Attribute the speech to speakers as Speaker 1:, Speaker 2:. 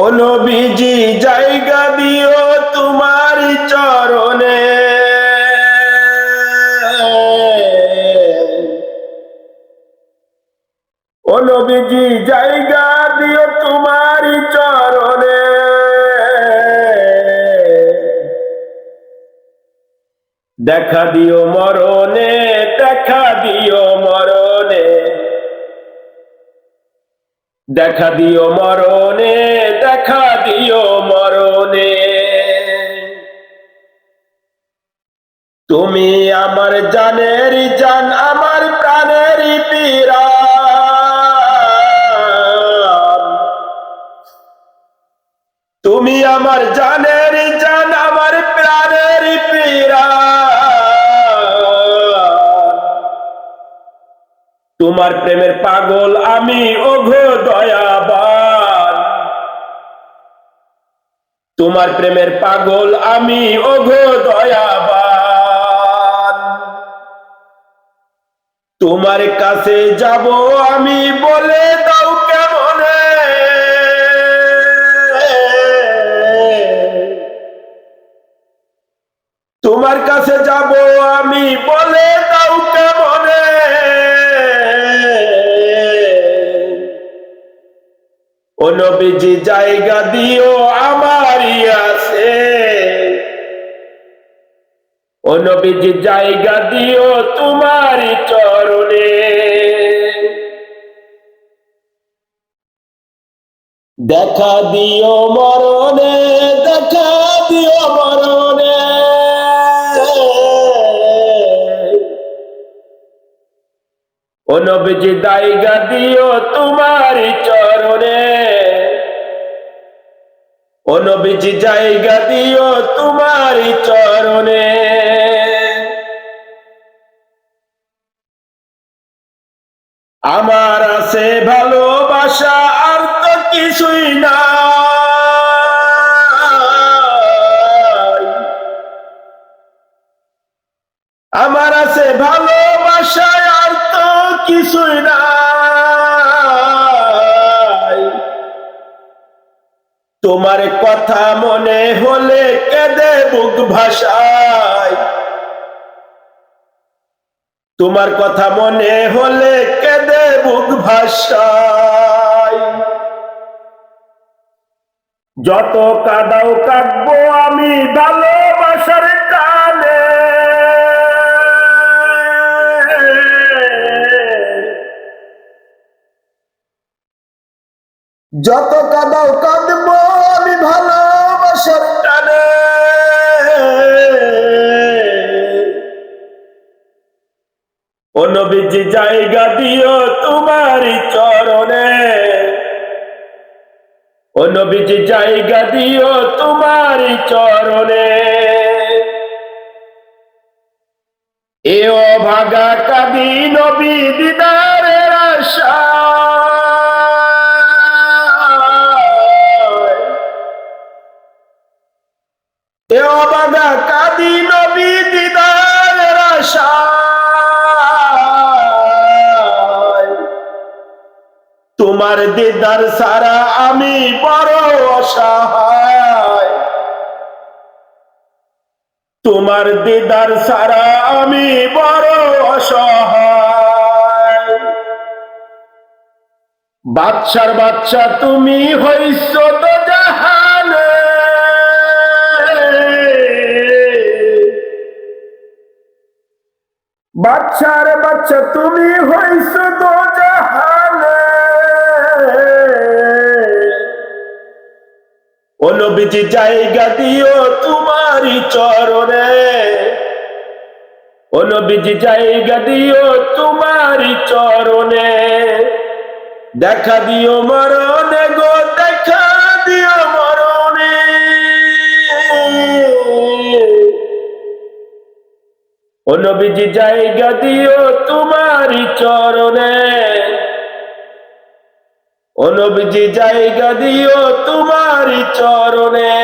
Speaker 1: ও নবীজি, জায়গা দিও তোমার চরণে। ও নবীজি, জায়গা দিও তোমার চরণে। দেখা দিও মরণে, দেখা দিও মরণে। দেখা দিও মরণে তুমি আমার জানের জান, আমার প্রাণের পীরা তুমি আমার জানের জান, আমার প্রাণের পীরা তোমার প্রেমের পাগল আমি ওঘো দয়াবান। তোমার প্রেমের পাগল আমি ওঘো দয়াবান। তোমার কাছে যাব আমি বলে দাও কেমনে? তোমার কাছে যাব আমি বলে দাও কেমনে? ও নবীজি, জায়গা দিও, আমারই আছে। ও নবীজি জায়গা দিও তোমারই চরণে। দেখা দিও মরণে দেখা দিও মরণে। ও নবীজি জায়গা দিও তোমারই চরণে। ও নবীজি, জায়গা দিও তোমারই চরণে। আমার আছে ভালোবাসা, আর তো কিছুই না আমার আছে ভালোবাসা, আর তো কিছুই নাই। তোমার কথা মনে হলে কেঁদে বুক ভাষায় তোমার কথা মনে হলে কেঁদে বুক ভাষায় যত কাদাও কাঁদবো আমি ভালোবাসার কানে। যত কাদাও কাঁদবো নবীজি জায়গা দিও তোমার চরণে। ও নবীজি জায়গা দিও তোমার চরণে। এ ও ভাগা কাদি নবী দিদারের আশা। তোমার দিদার সারা আমি বড় অসহায়। তোমার দিদার সারা আমি বড় অসহায়। বাচ্চার বাচ্চা তুমি হইছ তো জাহানে। বাচ্চার বাচ্চা তুমি হইছ তো ও নবীজি জায়গা দিও তোমারই চরণে। ও নবীজি জায়গা দিও তোমারই চরণে। দেখা দিও মরণে গো, দেখা দিও মরণে। ও নবীজি জায়গা দিও তোমারই নবীজি জায়গা দিও তোমারই চরণে।